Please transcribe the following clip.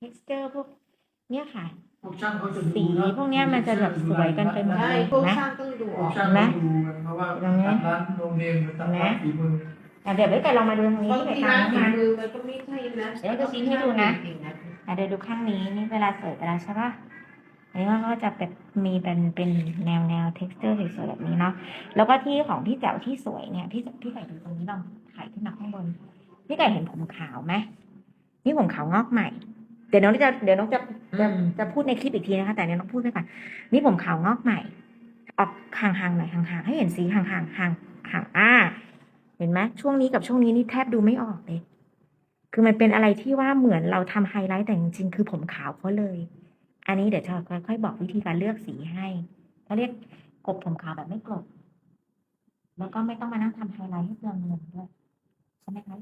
texture พวกเนี้ยค่ะ พวกช่างเขาจะดูสีพวกเนี้ยมันจะแบบสวยกันไปหมด ใช่พวกช่างต้องดูพอวอกกช่างเขาดูกันเพราะว่าตรงนี้ร้านโรงเรียนมันทำร้านฝีมืออะเดี๋ยวไว้แต่ลองมาดูทางนี้บางที่ไปทีตาร้ามนฝีนะ มือมันก็ไม่ใช่นะเดี๋ยวจะชี้ให้ดูนะ อะเดี๋ยวดูข้างนี้นี่เวลาเสิร์ฟไปแล้วใช่ปะอันนี้มันก็จะแบบมีเป็นเป็นแนวแนว texture สวยๆแบบนี้เนาะ แล้วก็ที่ของพี่แจ๋วที่สวยเนี่ยพี่พี่ไก่ดูตรงนี้ลองถ่ายขึ้นมาข้างบน พี่ไก่เห็นผมขาวไหมนี่ผมขาวงอกใหม่ เดี๋ยวน้องจะเดี๋ยวน้องจะจะจะพูดในคลิปอีกทีนะคะ แต่เดี๋ยวน้องพูดไปก่อนนี่ผมขาวงอกใหม่ ออกห่างๆหน่อยห่างๆให้เห็นสีห่างๆห่างห่างอ่า เห็นไหมช่วงนี้กับช่วงนี้นี่แทบดูไม่ออกเลยคือมันเป็นอะไรที่ว่าเหมือนเราทำไฮไลท์แต่จริงๆคือผมขาวเขาเลย อันนี้เดี๋ยวจะค่อยๆบอกวิธีการเลือกสีให้เขาเรียกกบผมขาวแบบไม่กลบแล้วก็ไม่ต้องมานั่งทำไฮไลท์ให้เปลืองเงินด้วยใช่ไหมคะ